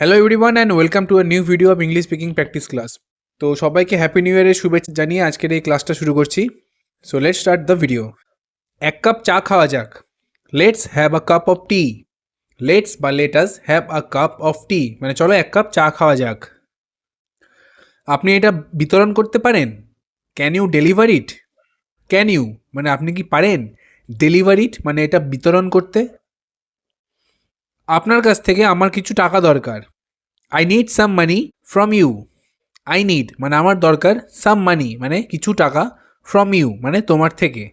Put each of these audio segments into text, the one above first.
Hello everyone and welcome to a new video of English speaking practice class তো সবাইকে happy new ইয়ারের শুভেচ্ছা জানিয়ে আজকের এই ক্লাসটা শুরু করছি। So let's start the video এক কাপ চা খাওয়া যাক। Let's have a cup of tea let's বা let's have a cup of tea মানে চলো এক কাপ চা খাওয়া যাক। আপনি এটা বিতরণ করতে পারেন? Can you deliver it can you মানে আপনি কি পারেন? ডেলিভার ইট মানে এটা বিতরণ করতে? আপনার কাছ থেকে আমার কিছু টাকা দরকার। I need some money from you I need মানে আমার দরকার সাম মানি মানে কিছু টাকা ফ্রম ইউ মানে তোমার থেকে।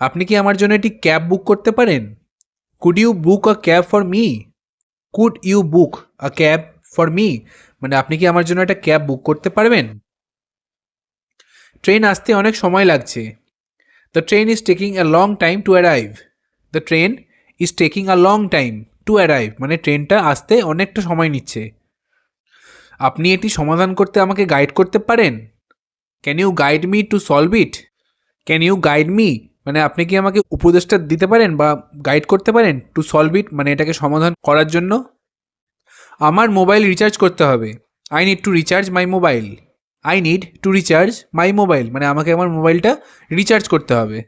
আপনি কি আমার জন্য একটি ক্যাব বুক করতে পারেন? Could you book a cab for me could you book a cab for me মানে আপনি কি আমার জন্য একটা ক্যাব বুক করতে পারবেন? ট্রেন আসতে অনেক সময় লাগছে। The train is taking a long time to arrive the train is taking a long time to arrive মানে ট্রেনটা আসতে অনেকটা সময় নিচ্ছে। আপনি এটি সমাধান করতে আমাকে গাইড করতে পারেন? Can you guide me to solve it can you guide me মানে আপনি কি আমাকে উপদেশটা দিতে পারেন বা গাইড করতে পারেন টু সলভ ইট মানে এটাকে সমাধান করার জন্য? আমার মোবাইল রিচার্জ করতে হবে। I need to recharge my mobile I need to recharge my mobile মানে আমাকে আমার মোবাইলটা রিচার্জ করতে হবে।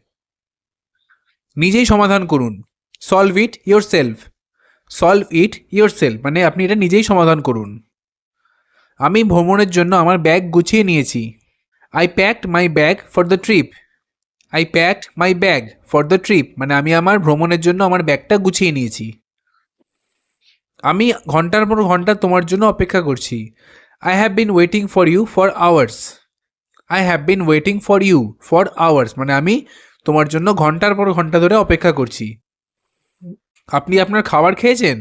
নিজেই সমাধান করুন। Solve it yourself solve it yourself মানে আপনি এটা নিজেই সমাধান করুন। আমি ভ্রমণের জন্য আমার ব্যাগ গুছিয়ে নিয়েছি। I packed my bag for the trip I packed my bag for the trip মানে আমি আমার ভ্রমণের জন্য আমার ব্যাগটা গুছিয়ে নিয়েছি। আমি ঘণ্টার পর ঘণ্টা তোমার জন্য অপেক্ষা করছি। I have been waiting for you for hours I have been waiting for you for hours মানে আমি তোমার জন্য ঘণ্টার পর ঘণ্টা ধরে অপেক্ষা করছি। আপনি আপনার খাবার খেয়েছেন?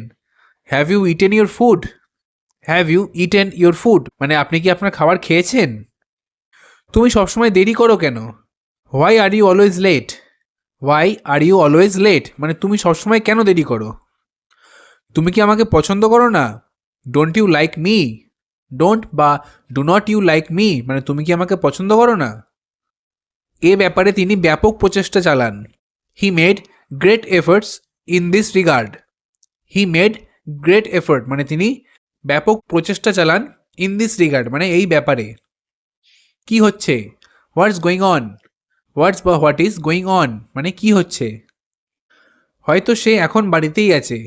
Have you eaten your food have you eaten your food মানে আপনি কি আপনার খাবার খেয়েছেন? তুমি সবসময় দেরি করো কেন? Why are you always late why are you always late মানে তুমি সবসময় কেন দেরি করো? তুমি কি আমাকে পছন্দ করো না? Don't you like me don't বা do not you like me মানে তুমি কি আমাকে পছন্দ করো না? এ ব্যাপারে তিনি ব্যাপক প্রচেষ্টা চালান। He made great efforts in this regard he made great effort মানে তিনি ব্যাপক প্রচেষ্টা চালান ইন দিস রিগার্ড মানে এই ব্যাপারে। কি হচ্ছে? হোয়াটস গোয়িং অন হোয়াটস বা হোয়াট ইজ গোয়িং অন মানে কি হচ্ছে? হয়তো সে এখন বাড়িতেই আছে।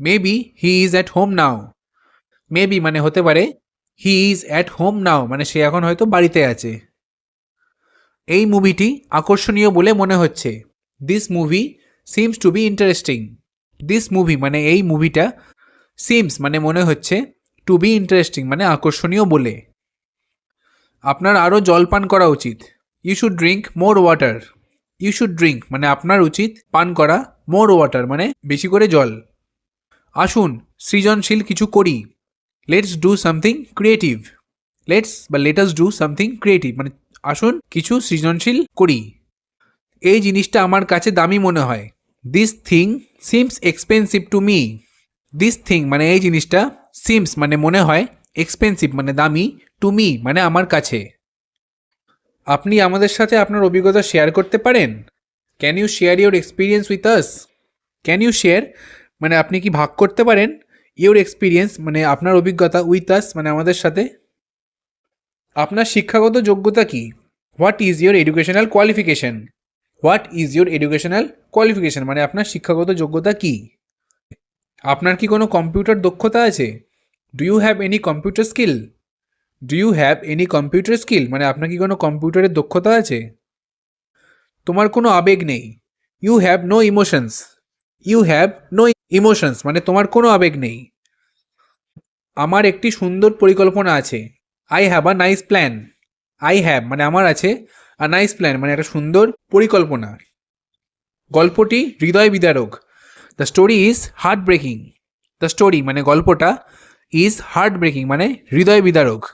Maybe he is at home now maybe মানে হতে পারে he is at home now মানে সে এখন হয়তো বাড়িতে আছে। এই মুভিটি আকর্ষণীয় বলে মনে হচ্ছে। This movie seems to be interesting this movie মানে এই মুভিটা সিমস মানে মনে হচ্ছে টু বি ইন্টারেস্টিং মানে আকর্ষণীয় বলে। আপনার আরও জল পান করা উচিত। You should drink more water you should drink মানে আপনার উচিত পান করা মোর ওয়াটার মানে বেশি করে জল। আসুন, সৃজনশীল কিছু করি। Let's do something creative let's বা let us do something creative মানে আসুন, কিছু সৃজনশীল করি। এই জিনিসটা আমার কাছে দামি মনে হয়। This thing seems expensive to me this thing মানে এই জিনিসটা সিমস মানে মনে হয় এক্সপেন্সিভ মানে দামি টু মি মানে আমার কাছে। আপনি আমাদের সাথে আপনার অভিজ্ঞতা শেয়ার করতে পারেন? Can you share your experience with us can you share মানে আপনি কি ভাগ করতে পারেন? ইউর এক্সপিরিয়েন্স মানে আপনার অভিজ্ঞতা উইথ আস মানে আমাদের সাথে। আপনার শিক্ষাগত যোগ্যতা কি? What is your educational qualification what is your educational qualification মানে আপনার শিক্ষাগত যোগ্যতা কি? আপনার কি কোনো কম্পিউটার দক্ষতা আছে? Do you have any computer skill do you have any computer skill মানে আপনার কি কোনো কম্পিউটারের দক্ষতা আছে? তোমার কোনো আবেগ নেই। You have no emotions you have no emotions মানে তোমার কোনো আবেগ নেই। আমার একটি সুন্দর পরিকল্পনা আছে। I have a nice plan I have মানে আমার আছে আ নাইস প্ল্যান মানে একটা সুন্দর পরিকল্পনা। গল্পটি হৃদয় বিদারক। The story is heart breaking the story মানে গল্পটা ইজ হার্ট ব্রেকিং মানে হৃদয় বিদারক।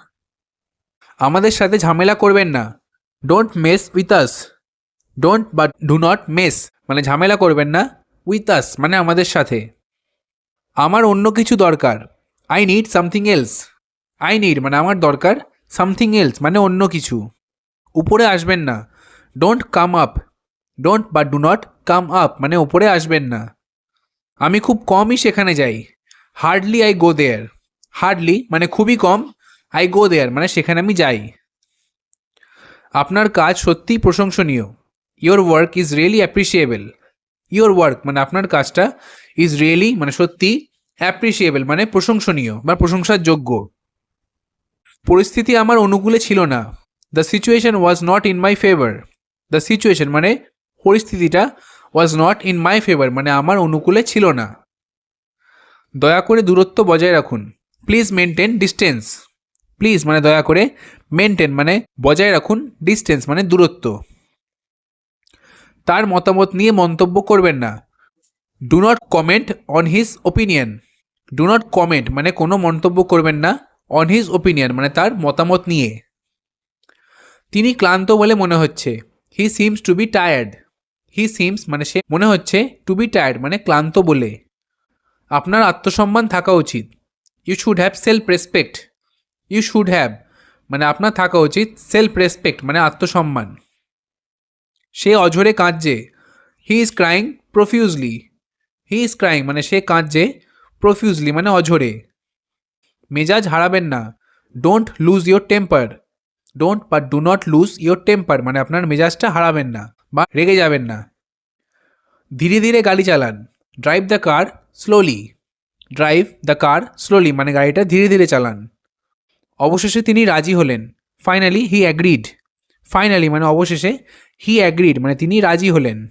আমাদের সাথে ঝামেলা করবেন না। Don't mess with us don't বা ডু নট মেস মানে ঝামেলা করবেন না উইথ আস মানে আমাদের সাথে। আমার অন্য কিছু দরকার। I need something else I need মানে আমার দরকার সামথিং এলস মানে অন্য কিছু। উপরে আসবেন না। ডোন্ট কাম আপ ডোন্ট বা ডু নট কাম আপ মানে উপরে আসবেন না। আমি খুব কমই সেখানে যাই। Hardly I go there hardly মানে খুবই কম। আই গো দেয়ার মানে সেখানে আমি যাই। আপনার কাজ সত্যিই প্রশংসনীয়। Your work is really appreciable your work মানে আপনার কাজটা ইজ রিয়েলি মানে সত্যি অ্যাপ্রিসিয়েবল মানে প্রশংসনীয় বা প্রশংসার যোগ্য। পরিস্থিতি আমার অনুকূলে ছিল না। The situation was not in my favour the situation মানে পরিস্থিতিটা was not in my favour মানে আমার অনুকূলে ছিল না। দয়া করে দূরত্ব বজায় রাখুন। প্লিজ মেনটেন ডিস্টেন্স প্লিজ মানে দয়া করে মেনটেন মানে বজায় রাখুন ডিস্টেন্স মানে দূরত্ব। তার মতামত নিয়ে মন্তব্য করবেন না। Do not comment on his opinion do not comment মানে কোনো মন্তব্য করবেন না অন হিজ ওপিনিয়ন মানে তার মতামত নিয়ে। তিনি ক্লান্ত বলে মনে হচ্ছে। He seems to be tired he seems মানে সে মনে হচ্ছে টু বি টায়ার্ড মানে ক্লান্ত বলে। আপনার আত্মসম্মান থাকা উচিত। You should have self respect you should have মানে আপনার থাকা উচিত সেলফ রেসপেক্ট মানে আত্মসম্মান। সে অঝরে কাঁদছে। He is crying profusely he is crying মানে সে কাঁদছে প্রফিউজলি মানে অঝরে। মেজাজ হারাবেন না। Don't lose your temper don't বা do not lose your temper মানে আপনার মেজাজটা হারাবেন না বা রেগে যাবেন না। ধীরে ধীরে গাড়ি চালান। Drive the car slowly drive the car slowly মানে গাড়িটা ধীরে ধীরে চালান। অবশেষে তিনি রাজি হলেন। ফাইনালি হি অ্যাগ্রিড ফাইনালি মানে অবশেষে হি অ্যাগ্রিড মানে তিনি রাজি হলেন।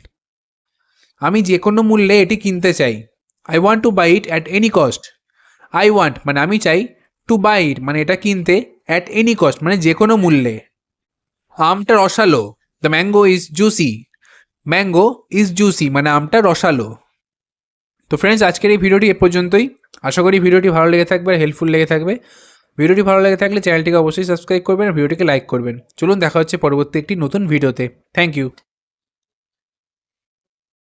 আমি যে কোনো মূল্যে এটি কিনতে চাই। I want to buy it at any cost I want মানে আমি চাই টু বাই ইট মানে এটা কিনতে অ্যাট এনি কস্ট মানে যে কোনো মূল্যে। আমটা রসালো the mango is juicy mango is juicy মানে আমটা রসালো। তো ফ্রেন্ডস আজকের এই ভিডিওটি এ পর্যন্তই। আশা করি ভিডিওটি ভালো লেগে থাকবে আর হেল্পফুল লেগে থাকবে। ভিডিওটি ভালো লেগে থাকলে চ্যানেলটিকে অবশ্যই সাবস্ক্রাইব করবেন আর ভিডিওটিকে লাইক করবেন। চলুন দেখা হচ্ছে পরবর্তী একটি নতুন ভিডিওতে থ্যাংক ইউ